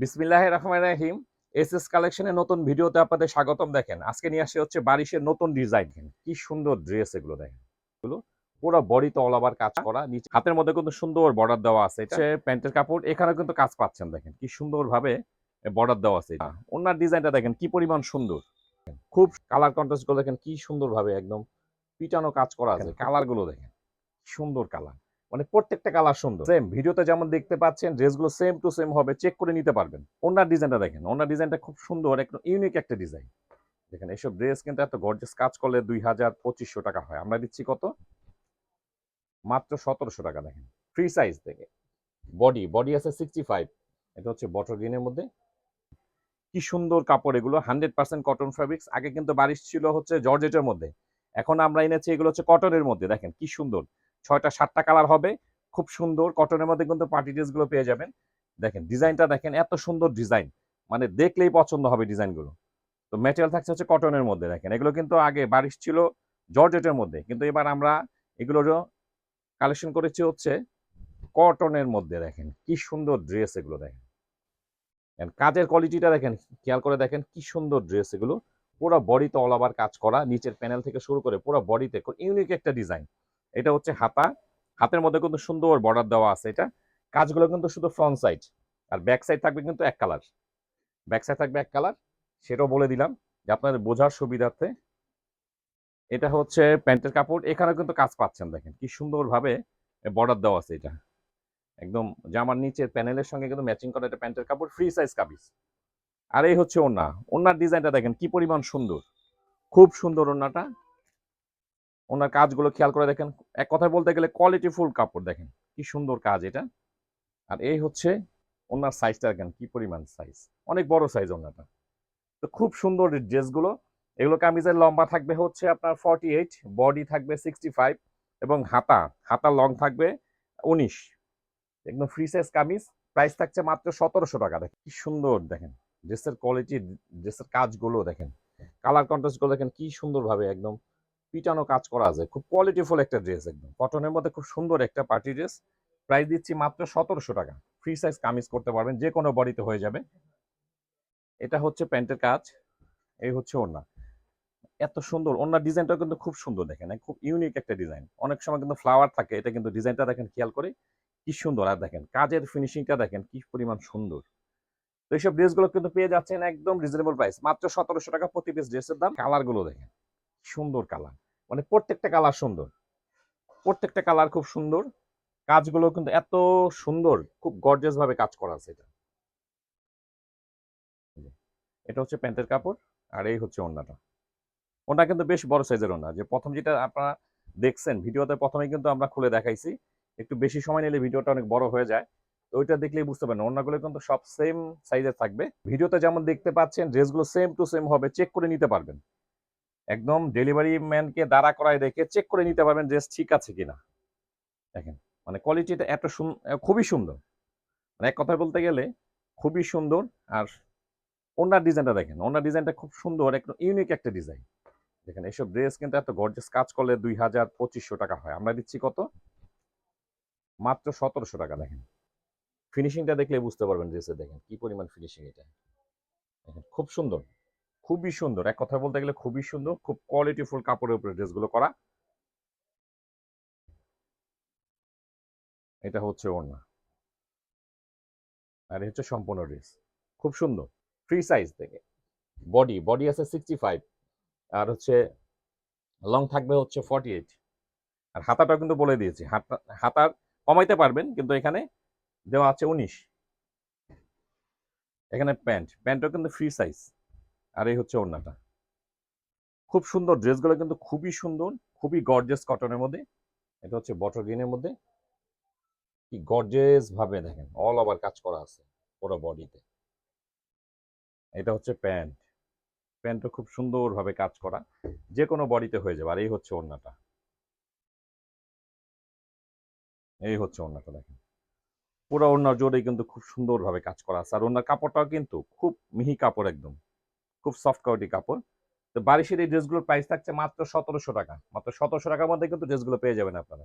বিসমিল্লাহ রহমান রাহিম। S S কালেকশনের নতুন ভিডিওতে আপনাদের স্বাগতম দেখেন। আজকে নিয়ে আসে হচ্ছে বারিশের নতুন ডিজাইন। কি সুন্দর ড্রেস এগুলো দেখেন। এগুলো পুরো বডিতে অল ওভার কাজ করা। নিচে হাতের মধ্যে কিন্তু সুন্দর বর্ডার দেওয়া আছে। এটা প্যান্টের কাপড়। এখানে কিন্তু কাজ পাচ্ছেন দেখেন। কি সুন্দর ভাবে বর্ডার দেওয়া আছে। ওনার ডিজাইনটা দেখেন কি পরিমাণ সুন্দর। খুব কালার কন্ট্রাস্টগুলো দেখেন কি সুন্দর ভাবে একদম পিটানো কাজ করা আছে। কালারগুলো দেখেন। সুন্দর কালার মানে প্রত্যেকটা কালার সুন্দর। সেম ভিডিওতে যেমন দেখতে পাচ্ছেন ড্রেসগুলো সেম টু সেম হবে চেক করে নিতে পারবেন। ওনার ডিজাইনটা দেখেন, ওনার ডিজাইনটা খুব সুন্দর একদম ইউনিক একটা ডিজাইন দেখেন, এইসব ড্রেস কিন্তু এত গর্জেস কাজ করলে দুই হাজার পঁচিশশো টাকা হয়। আমরা দিচ্ছি কত? মাত্র সতেরোশো টাকা, দেখেন। ফ্রি সাইজ থেকে বডি বডি আছে সিক্সটি ফাইভ এটা হচ্ছে বটর গ্রিনের মধ্যে। কি সুন্দর কাপড় এগুলো হান্ড্রেড পার্সেন্ট কটন ফ্যাব্রিক্স আগে কিন্তু বারিশ ছিল হচ্ছে জর্জেটের মধ্যে। এখন আমরা এনেছি এগুলো হচ্ছে কটনের মধ্যে, দেখেন কি সুন্দর। ছয়টা, সাতটা কালার হবে। খুব সুন্দর। কটনের মধ্যে কিন্তু পার্টি ড্রেসগুলো পেয়ে যাবেন। দেখেন ডিজাইনটা দেখেন, এত সুন্দর ডিজাইন মানে দেখলেই পছন্দ হবে ডিজাইনগুলো তো ম্যাটেরিয়াল থাকছে হচ্ছে কটনের মধ্যে, দেখেন। এগুলো কিন্তু আগে বারিশ ছিল জর্জেটের মধ্যে। কিন্তু এবার আমরা এগুলোরও কালেকশন করেছি হচ্ছে কটনের মধ্যে, দেখেন। কি সুন্দর ড্রেস এগুলো, দেখেন। কাজের কোয়ালিটিটা দেখেন, খেয়াল করে দেখেন কি সুন্দর ড্রেস এগুলো। পুরো বডিতে অল ওভার কাজ করা, নিচের প্যানেল থেকে শুরু করে পুরো বডিতে ইউনিক একটা ডিজাইন এটা হচ্ছে হাতা। হাতের মধ্যে কিন্তু সুন্দর বর্ডার দেওয়া আছে এটা। কাজগুলো কিন্তু শুধু ফ্রন্ট সাইড আর ব্যাক সাইড থাকবে কিন্তু এক কালার ব্যাক সাইড থাকবে এক কালার সেটাও বলে দিলাম যে আপনাদের বোঝার সুবিধার্থে। এটা হচ্ছে প্যান্টের কাপড় এখানে কিন্তু কাজ পাচ্ছেন দেখেন, কি সুন্দরভাবে বর্ডার দেওয়া আছে এটা। একদম জামার নিচের প্যানেলের সঙ্গে কিন্তু ম্যাচিং করা এটা প্যান্টের কাপড় ফ্রি সাইজ কাবিজ আর এই হচ্ছে ওনা ওনার ডিজাইনটা দেখেন কি পরিমাণ সুন্দর। খুব সুন্দর ওনাটা ওনার কাজগুলো খেয়াল করে দেখেন। এক কথায় বলতে গেলে কোয়ালিটি ফুল কাপড় দেখেন, কি সুন্দর কাজ এটা। আর এই হচ্ছে ওনার সাইজটা দেখেন, কি পরিমাণ সাইজ অনেক বড় সাইজ ওনাটা তো খুব সুন্দর ড্রেসগুলো এগুলো কামিজের লম্বা থাকবে হচ্ছে আপনার ফর্টি এইট বডি থাকবে সিক্সটি ফাইভ এবং হাতা হাতা লং থাকবে উনিশ। একদম ফ্রি সাইজ কামিজ প্রাইস থাকছে মাত্র সতেরোশো টাকা। দেখেন, কি সুন্দর দেখেন ড্রেসের কোয়ালিটি ড্রেসের কাজগুলো দেখেন। কালার কন্ট্রাস্টগুলো দেখেন, কি সুন্দরভাবে একদম পিটানো কাজ করা আছে। খুব কোয়ালিটিফুল একটা ড্রেস একদম। কটনের মধ্যে খুব সুন্দর একটা পার্টি ড্রেস প্রাইস দিচ্ছি মাত্র সতেরোশো টাকা। ফ্রি সাইজ কামিজ করতে পারবেন যে কোনো বডিতে হয়ে যাবে। এটা হচ্ছে প্যান্টের কাজ, এই হচ্ছে ওড়না। এত সুন্দর ওনার ডিজাইনটা কিন্তু খুব সুন্দর দেখেন, খুব ইউনিক একটা ডিজাইন অনেক সময় কিন্তু ফ্লাওয়ার থাকে, এটা কিন্তু ডিজাইনটা দেখেন, খেয়াল করে কি সুন্দর। আর দেখেন, কাজের ফিনিশিংটা দেখেন, কি পরিমাণ সুন্দর। তো এইসব ড্রেসগুলো কিন্তু পেয়ে যাচ্ছেন একদম রিজনেবল প্রাইস মাত্র সতেরোশো টাকা প্রতি পিস ড্রেসের দাম। কালারগুলো দেখেন। সুন্দর কালার মানে প্রত্যেকটা কালার সুন্দর। প্রত্যেকটা কালার খুব সুন্দর। কাজগুলো কিন্তু এত সুন্দর, খুব গর্জিয়াস ভাবে কাজ করা আছে এটা। এটা হচ্ছে প্যান্টের কাপড়, আর এই হচ্ছে ওড়নাটা। ওটা কিন্তু বেশ বড় সাইজের ওড়না। যে প্রথম যেটা আপনারা দেখছেন, ভিডিওতে প্রথমে কিন্তু আমরা খুলে দেখাইছি। একটু বেশি সময় নিলে ভিডিওটা অনেক বড় হয়ে যায়। তো ওইটা দেখলেই বুঝতে পারেন ওড়নাগুলো কিন্তু সব সেম সাইজের থাকবে। ভিডিওতে যেমন দেখতে পাচ্ছেন ড্রেসগুলো সেম টু সেম হবে চেক করে নিতে পারবেন। একদম ডেলিভারি ম্যানকে দাঁড়া করায় রেখে চেক করে নিতে পারবেন ড্রেস ঠিক আছে কিনা। দেখেন মানে কোয়ালিটিটা এত খুবই সুন্দর। মানে এক কথায় বলতে গেলে খুবই সুন্দর আর ওনার ডিজাইনটা দেখেন, ওনার ডিজাইনটা খুব সুন্দর, একদম ইউনিক একটা ডিজাইন দেখেন, এইসব ড্রেস কিন্তু এত গর্জেস কাজ করলে দুই হাজার পঁচিশশো টাকা হয়। আমরা দিচ্ছি কত? মাত্র সতেরোশো টাকা, দেখেন। ফিনিশিংটা দেখলে বুঝতে পারবেন ড্রেসে দেখেন কি পরিমাণ ফিনিশিং এটা। দেখেন, খুব সুন্দর। খুবই সুন্দর। এক কথা বলতে গেলে খুবই সুন্দর, খুব কোয়ালিটিফুল কাপড়ের উপরে ড্রেসগুলো করা। এটা হচ্ছে ওড়না। আর হচ্ছে সম্পূর্ণ ড্রেস। খুব সুন্দর। ফ্রি সাইজ থেকে। বডি বডি আছে সিক্সটি ফাইভ আর হচ্ছে লং থাকবে হচ্ছে ফর্টি এইট আর হাতাটাও কিন্তু বলে দিয়েছি। হাতা হাতার কমাইতে পারবেন, কিন্তু এখানে দেওয়া আছে উনিশ। এখানে প্যান্ট। প্যান্টও কিন্তু ফ্রি সাইজ আর এই হচ্ছে ওড়নাটা। খুব সুন্দর ড্রেসগুলো কিন্তু খুবই সুন্দর, খুবই গর্জেস কটনের মধ্যে। এটা হচ্ছে বটর গ্রিনের মধ্যে। কি গর্জেস ভাবে দেখেন অল ওভার কাজ করা আছে পুরো বডিতে এটা হচ্ছে প্যান্ট। প্যান্টও খুব সুন্দরভাবে কাজ করা যে কোনো বডিতে হয়ে যাবে। আর এই হচ্ছে ওড়নাটা। এই হচ্ছে ওড়নাটা দেখেন। পুরো ওড়নার জোরে কিন্তু খুব সুন্দরভাবে কাজ করা আছে। আর ওড়নার কাপড়টাও কিন্তু খুব মিহি কাপড় একদম। খুব সফট কোয়ালিটি কাপড়। তো বারিশের এই ড্রেসগুলোর প্রাইস থাকছে মাত্র সতেরোশো টাকা। মাত্র সতেরোশো টাকার মধ্যে কিন্তু ড্রেসগুলো পেয়ে যাবেন আপনারা।